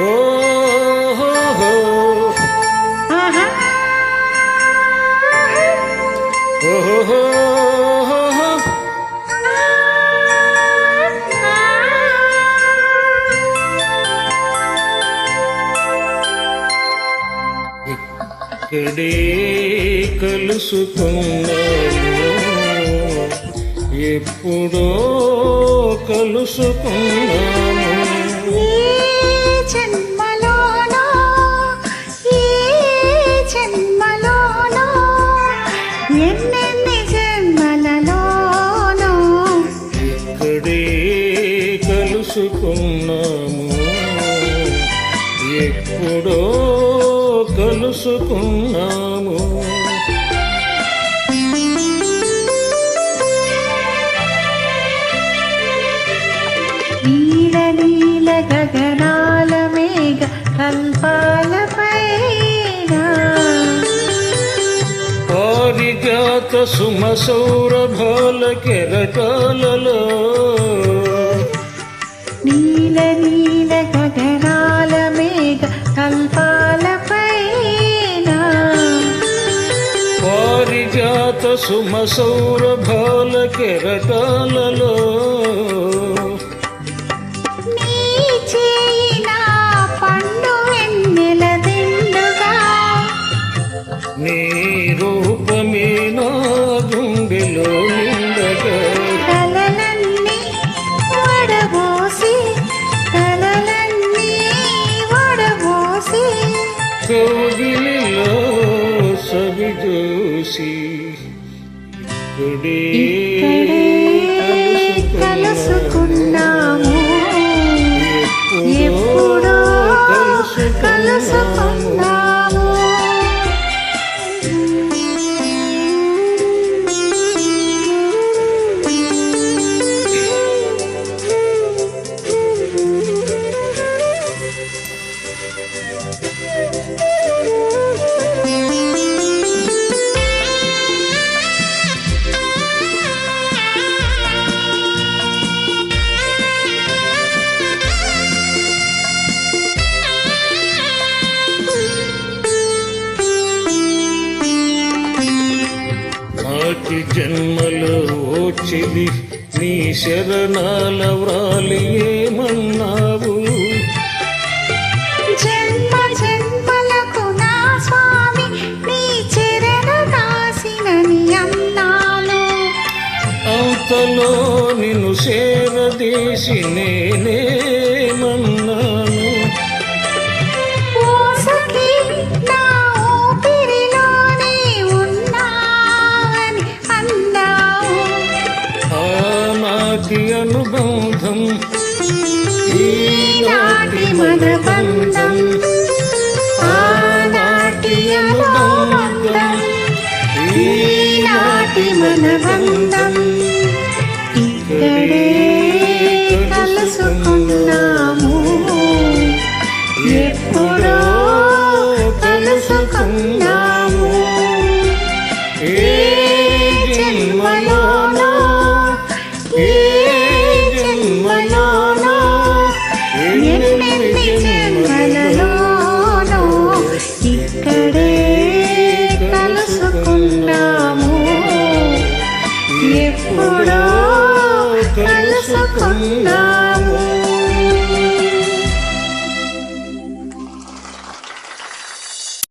ఇక్కడే కలుసుకున్నాము. ఎప్పుడో కలుసుకున్నాము. జన్మలోనో? ఈ జన్మలోనో? ఎన్నెన్ని జన్మలలోనో? ఇక్కడే కలుసుకున్నాము. ఎప్పుడో కలుసుకున్నాము. నీల పారిజాత సుమ సౌరభాల కెరటాలలో. నీల నీల గగనాల మేఘ కల్పాల పైన. పారిజాత సుమ సౌరభాల కెరటాలలో. కౌగిలిలో సవి చూసి ఇక్కడే కలుసుకున్నాము. ఎప్పుడో కలుసుకున్నాము. నాటి జన్మలో వచ్చింది. నీ శరణాల వ్రాలి ఏమన్నావు? జన్మ జన్మలకు నా స్వామి నీ చరణ దాసినని అన్నాను. అంతలో నిన్ను చేరదీసి నేనేమన్నాను ఆనాటి అనుబంధం. ఈనాటి మన బంధం ఆనాటి అనుబంధం. ఈనాటి మన బంధం ఇక్కడే కలుసుకున్నాము. ఎప్పుడో కలుసుకున్నాము. ఎప్పుడో కలుసుకున్నాము